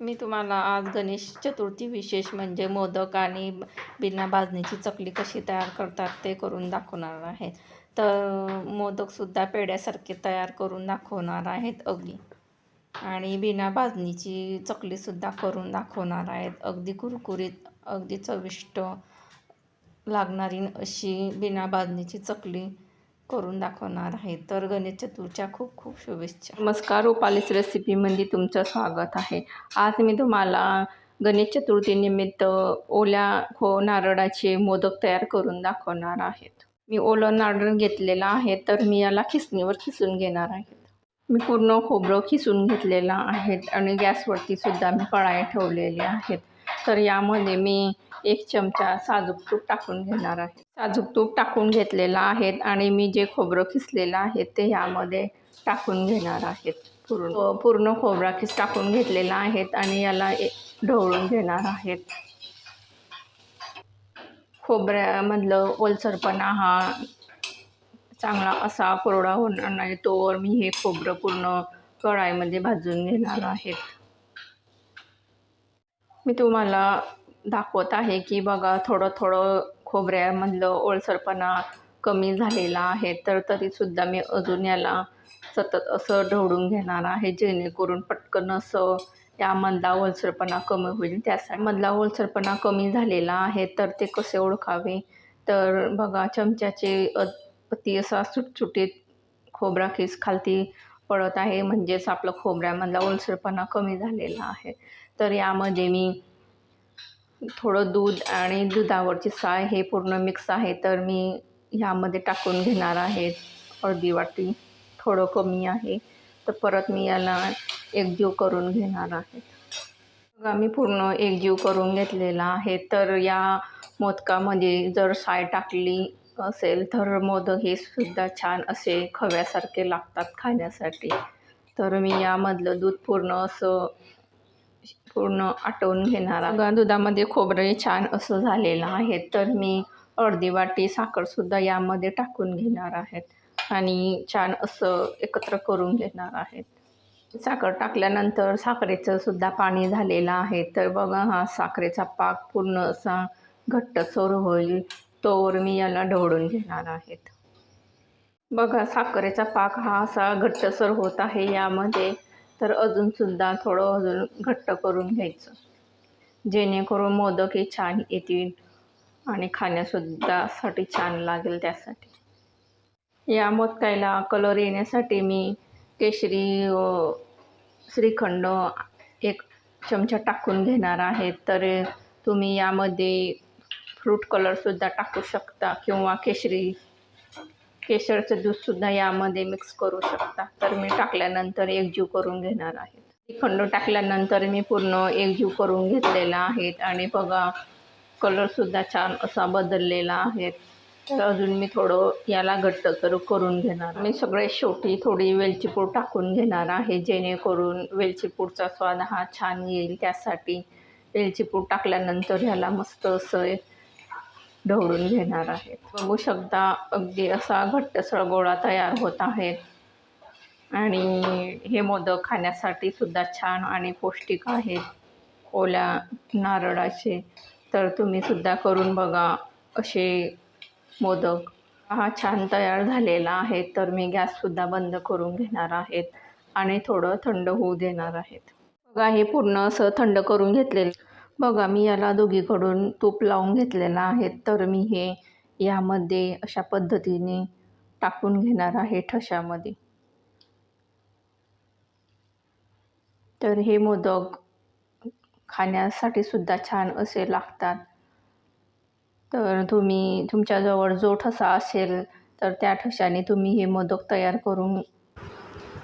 मी तुम्हाला आज गणेश चतुर्थी विशेष म्हणजे मोदक आणि बिना भाजणीची चकली कशी तयार करतात ते करून दाखवणार आहे तर मोदकसुद्धा पेढ्यासारखे तयार करून दाखवणार आहेत अगदी. आणि बिना भाजणीची चकलीसुद्धा करून दाखवणार आहेत. अगदी कुरकुरीत अगदी चविष्ट लागणारी अशी बिना भाजणीची चकली करून दाखवणार आहे. तर गणेश चतुर्थीच्या खूप खूप शुभेच्छा. नमस्कार रुपालीस रेसिपीमध्ये तुमचं स्वागत आहे. आज मी तुम्हाला गणेश चतुर्थीनिमित्त ओल्या खो नारळाचे मोदक तयार करून दाखवणार आहेत. मी ओलं नारळ घेतलेलं आहे तर मी याला खिसणीवर खिसून घेणार आहे. मी पूर्ण खोबरं खिसून घेतलेलं आहे आणि गॅसवरती सुद्धा मी कळाई ठेवलेले आहेत तर यामध्ये मी एक चमचा साजूक तूप टाकून घेणार आहे. साजूक तूप टाकून घेतलेला आहे आणि मी जे खोबरं खिसलेलं आहे ते यामध्ये टाकून घेणार आहेत पूर्ण हो, पूर्ण खोबरा खिस टाकून घेतलेला आहेत आणि याला ढवळून घेणार आहेत खोबऱ्यामधलं ओलसरपणा हा चांगला असा कोरडा होणार नाही तोवर मी हे खोबरं पूर्ण कढाईमध्ये भाजून घेणार आहेत मी तुम्हाला दाखवत आहे की बघा थोडं थोडं खोबऱ्यामधलं ओलसरपणा कमी झालेला आहे तर तरीसुद्धा मी अजून याला सतत असं ढवळून घेणार आहे जेणेकरून पटकन असं यामधला ओलसरपणा कमी होईल. त्यासाठी मधला ओलसरपणा कमी झालेला आहे तर ते कसे ओळखावे? तर बघा चमच्याचे अति असा सुटसुटीत खोबरा खीस खालती पडत आहे. म्हणजेच आपलं खोबऱ्यामधला ओलसरपणा कमी झालेला आहे. तर यामध्ये मी थोडं दूध आणि दुधावरची साय हे पूर्ण मिक्स आहे. तर मी ह्यामध्ये टाकून घेणार आहे. अर्धी वाटी थोडं कमी आहे. तर परत मी याला एकजीव करून घेणार आहे. बघा मी पूर्ण एकजीव करून घेतलेला आहे. तर या मोदकामध्ये जर साय टाकली असेल तर मोदक हे सुद्धा छान असे खव्यासारखे लागतात खाण्यासाठी. तर मी यामधलं दूध पूर्ण असं पूर्ण आटवून घेणार आहे. दुधामध्ये खोबरं छान असं झालेलं आहे. तर मी अर्धी वाटी साखरसुद्धा यामध्ये टाकून घेणार आहेत आणि छान असं एकत्र करून घेणार आहेत साखर टाकल्यानंतर साखरेचं सुद्धा पाणी झालेलं आहे. तर बघा हा साखरेचा पाक पूर्ण असा घट्टसर होईल. तोवर मी याला ढवळून घेणार आहेत. बघा साखरेचा पाक हा असा घट्टसर होत आहे यामध्ये. तर अजूनसुद्धा थोडं अजून घट्ट करून घ्यायचं. जेणेकरून मोदकही छान येतील आणि खाण्यासुद्धा साठी छान लागेल त्यासाठी. या मोदकायला कलर येण्यासाठी मी केशरी श्रीखंड एक चमचा टाकून घेणार आहे. तर तुम्ही यामध्ये फ्रूट कलरसुद्धा टाकू शकता किंवा केशरी केशरचं दूधसुद्धा यामध्ये मिक्स करू शकता. तर मी टाकल्यानंतर एकजीव करून घेणार आहे. श्रीखंड टाकल्यानंतर मी पूर्ण एकजीव करून घेतलेला आहे आणि बघा कलरसुद्धा छान असा बदललेला आहे. तर अजून मी थोडं याला घट्ट तर करून घेणार. मी सगळे शेवटी थोडी वेलचीपूड टाकून घेणार आहे जेणेकरून वेलचीपूडचा स्वाद हा छान येईल. त्यासाठी वेलचीपूड टाकल्यानंतर ह्याला मस्त असं ढवळून घेणार आहे बघू शकता अगदी असा घट्टसळ गोळा तयार होत आहे आणि हे मोदक खाण्यासाठी सुद्धा छान आणि पौष्टिक आहेत. ओल्या नारळाचे तर तुम्ही सुद्धा करून बघा असे मोदक. हा छान तयार झालेला आहे तर मी गॅससुद्धा बंद करून घेणार आहेत आणि थोडं थंड होऊ देणार आहेत. बघा हे पूर्ण असं थंड करून घेतलेलं बघा मी याला दोघीकडून तूप लावून घेतलेलं आहे तर मी हे यामध्ये अशा पद्धतीने टाकून घेणार आहे ठशामध्ये. तर हे मोदक खाण्यासाठी सुद्धा छान असे लागतात. तर तुम्ही तुमच्याजवळ जो ठसा असेल तर त्या ठशाने तुम्ही हे मोदक तयार करून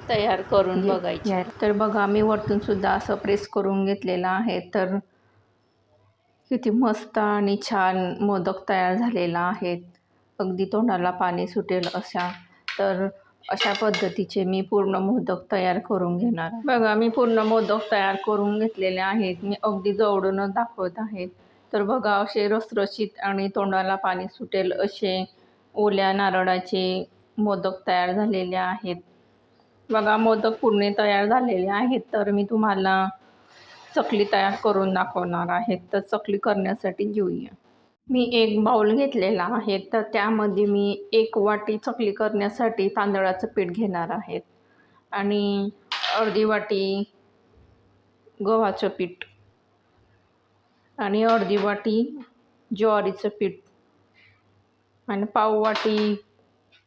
तयार करून बघायचे. तर बघा मी वरतून सुद्धा असं प्रेस करून घेतलेलं आहे तर किती मस्त आणि छान मोदक तयार झालेला आहेत. अगदी तोंडाला पाणी सुटेल अशा. तर अशा पद्धतीचे मी पूर्ण मोदक तयार करून घेणार. बघा मी पूर्ण मोदक तयार करून घेतलेले आहेत. मी अगदी जवळूनच दाखवत आहे तर बघा असे रसरशीत आणि तोंडाला पाणी सुटेल असे ओल्या नारळाचे मोदक तयार झालेले आहेत. बघा मोदक पूर्ण तयार झालेले आहेत. तर मी तुम्हाला चकली तयार करून दाखवणार आहे तर चकली करण्यासाठी घेऊया. मी एक बाउल घेतलेला आहे तर त्यामध्ये मी एक वाटी चकली करण्यासाठी तांदळाचं पीठ घेणार आहे. आणि अर्धी वाटी गव्हाचं पीठ. आणि अर्धी वाटी ज्वारीचं पीठ. आणि पाव वाटी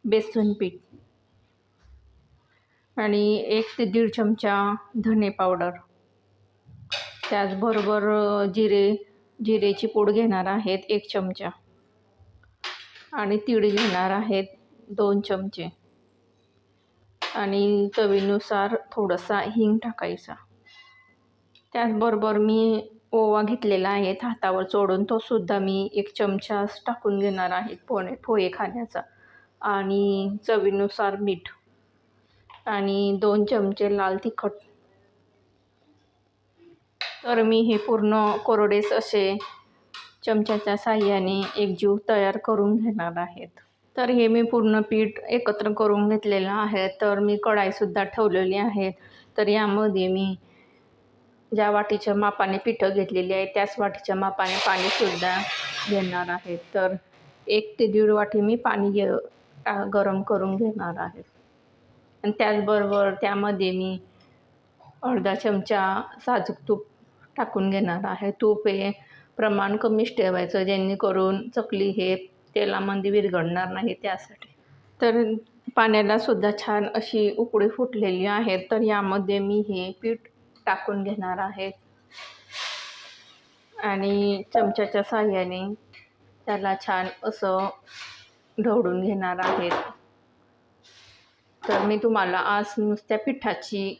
बेसन पीठ. आणि एक ते दीड चमचा धने पावडर. त्याचबरोबर जिरे जिरेची पूड घेणार आहेत एक चमचा. आणि तीळ घेणार आहेत दोन चमचे. आणि चवीनुसार थोडासा हिंग टाकायचा. त्याचबरोबर मी ओवा घेतलेला आहे हातावर चोडून. तो सुद्धा मी एक चमचा टाकून घेणार आहे पोहे पोहे खाण्याचा. आणि चवीनुसार मीठ. आणि दोन चमचे लाल तिखट तर मी हे पूर्ण कोरडेस असे चमच्याच्या साह्याने एकजीव तयार करून घेणार आहेत. तर हे मी पूर्ण पीठ एकत्र करून घेतलेलं आहे. तर मी कढाईसुद्धा ठेवलेली आहे. तर यामध्ये मी ज्या वाटीच्या मापाने पिठं घेतलेली आहे त्याच वाटीच्या मापाने पाणीसुद्धा घेणार आहे. तर एक ते दीड वाटी मी पाणी घे गरम करून घेणार आहे. आणि त्याचबरोबर त्यामध्ये मी अर्धा चमचा साजूक तूप टाकून घेणार आहे. तूप हे प्रमाण कमीच ठेवायचं जेणेकरून चकली हे तेलामध्ये विरघळणार नाही त्यासाठी. तर पाण्याला सुद्धा छान अशी उकळी फुटलेली आहे तर यामध्ये मी हे पीठ टाकून घेणार आहे. आणि चमच्याच्या साह्याने त्याला छान असं ढवळून घेणार आहे. तर मी तुम्हाला आज नुसत्या पिठाची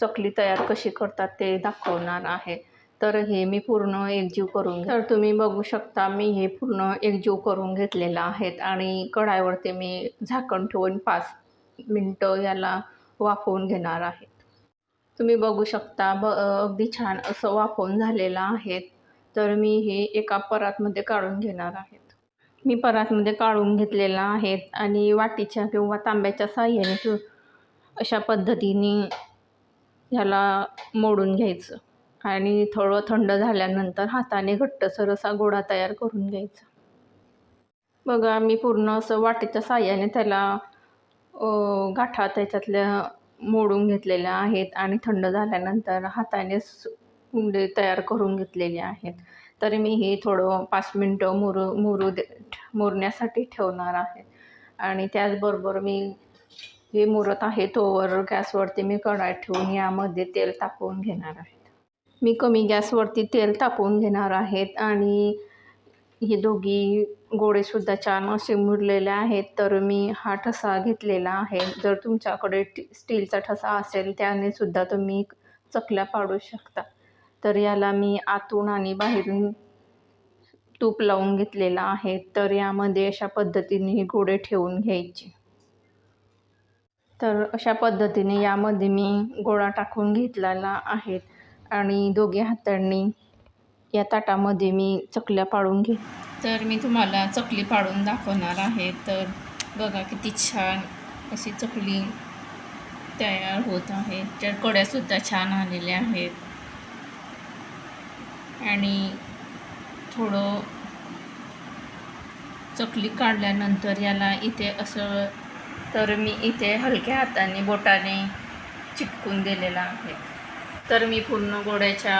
चकली तयार कशी करतात ते दाखवणार आहे. तर हे मी पूर्ण एकजीव करून तर तुम्ही बघू शकता मी हे पूर्ण एकजीव करून घेतलेलं आहेत आणि कढाईवरती मी झाकण ठेवून पाच मिनटं याला वाफवून घेणार आहेत तुम्ही बघू शकता ब अगदी छान असं वाफवून झालेलं आहे. तर मी हे एका परातमध्ये काढून घेणार आहेत मी परातमध्ये काढून घेतलेलं आहेत आणि वाटीच्या किंवा तांब्याच्या साह्याने अशा पद्धतीने ह्याला मोडून घ्यायचं. आणि थोडं थंड झाल्यानंतर हाताने घट्टसर असा गोळा तयार करून घ्यायचा. बघा मी पूर्ण असं वाटेच्या साह्याने त्याला गाठा त्याच्यातल्या मोडून घेतलेल्या आहेत आणि थंड झाल्यानंतर हाताने उंडे तयार करून घेतलेले आहेत. तरी मी हे थोडं पाच मिनटं मुरू मुरू दे मुरण्यासाठी ठेवणार आहे. आणि त्याचबरोबर मी हे मुरत आहे तोवर गॅसवरती मी कढाई ठेवून यामध्ये तेल तापवून घेणार आहे. मी कमी गॅसवरती तेल तापवून घेणार आहेत आणि हे दोघी गोळेसुद्धा छान असे मुरलेले आहेत तर मी हा ठसा घेतलेला आहे. जर तुमच्याकडे स्टीलचा ठसा असेल त्याने सुद्धा तुम्ही चकल्या पाडू शकता. तर याला मी आतून आणि बाहेरून तूप लावून घेतलेला आहे. तर यामध्ये अशा पद्धतीने गोडे ठेवून घ्यायचे. तर अशा पद्धतीने यामध्ये मी गोळा टाकून घेतलेला आहे. आणि दोघे हातांनी या ताटामध्ये मी चकल्या पाडून घे तर मी तुम्हाला चकली पाडून दाखवणार आहे. तर बघा किती छान अशी चकली तयार होत आहे. त्या कड्यासुद्धा छान आलेल्या आहेत. आणि थोडं चकली काढल्यानंतर याला इथे असं तर मी इथे हलक्या हाताने बोटाने चिटकून दिलेला आहे. तर मी पूर्ण गोड्याच्या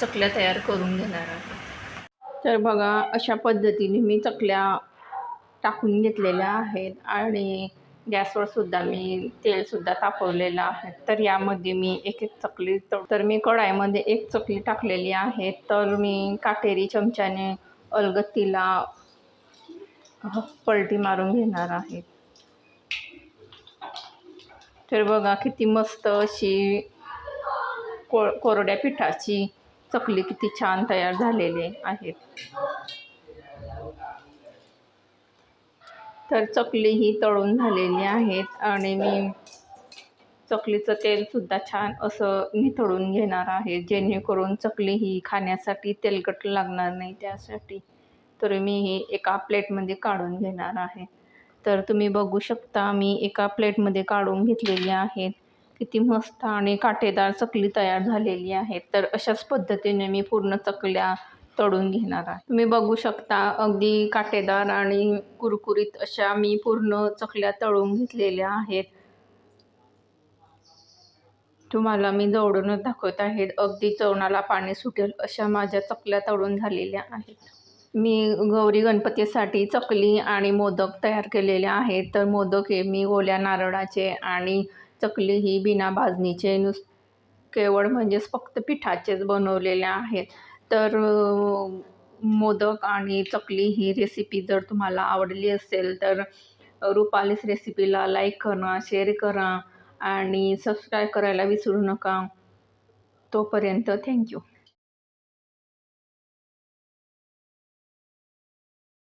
चकल्या तयार करून घेणार आहे. तर बघा अशा पद्धतीने मी चकल्या टाकून घेतलेल्या आहेत आणि गॅसवर सुद्धा मी तेलसुद्धा तापवलेलं आहे. तर यामध्ये मी एक एक चकली तर मी कढाईमध्ये एक चकली टाकलेली आहे. तर मी काटेरी चमच्याने अलगत्तीला पलटी मारून घेणार आहे. तर बघा किती मस्त अशी को कोरड्या पिठाची चकली किती छान तयार झालेले आहेत. तर चकली ही तळून झालेली आहेत आणि मी चकलीचं तेलसुद्धा छान असं निथळून घेणार आहे. जेणेकरून चकली ही खाण्यासाठी तेलकट लागणार नाही त्यासाठी. तर मी ही एका प्लेटमध्ये काढून घेणार आहे. तर तुम्ही बघू शकता मी एका प्लेटमध्ये काढून घेतलेली आहेत. किती मस्त आणि काटेदार चकली तयार झालेली आहे तर अशाच पद्धतीने मी पूर्ण चकल्या तळून घेणार आहे. तुम्ही बघू शकता अगदी काटेदार आणि कुरकुरीत अशा मी पूर्ण चकल्या तळून घेतलेल्या आहेत. तुम्हाला मी जवळूनच दाखवत आहे अगदी चवणाला पाणी सुटेल अशा माझ्या चकल्या तळून झालेल्या आहेत. मी गौरी गणपतीसाठी चकली आणि मोदक तयार केलेले आहेत. तर मोदक हे मी ओल्या नारळाचे आणि चकली ही बिना भाजणीचे नुस केवळ म्हणजेच फक्त पिठाचेच बनवलेले आहेत. तर मोदक आणि चकली ही रेसिपी जर तुम्हाला आवडली असेल तर रुपालीस रेसिपीला लाईक करा शेअर करा आणि सबस्क्राईब करायला विसरू नका. तोपर्यंत थँक्यू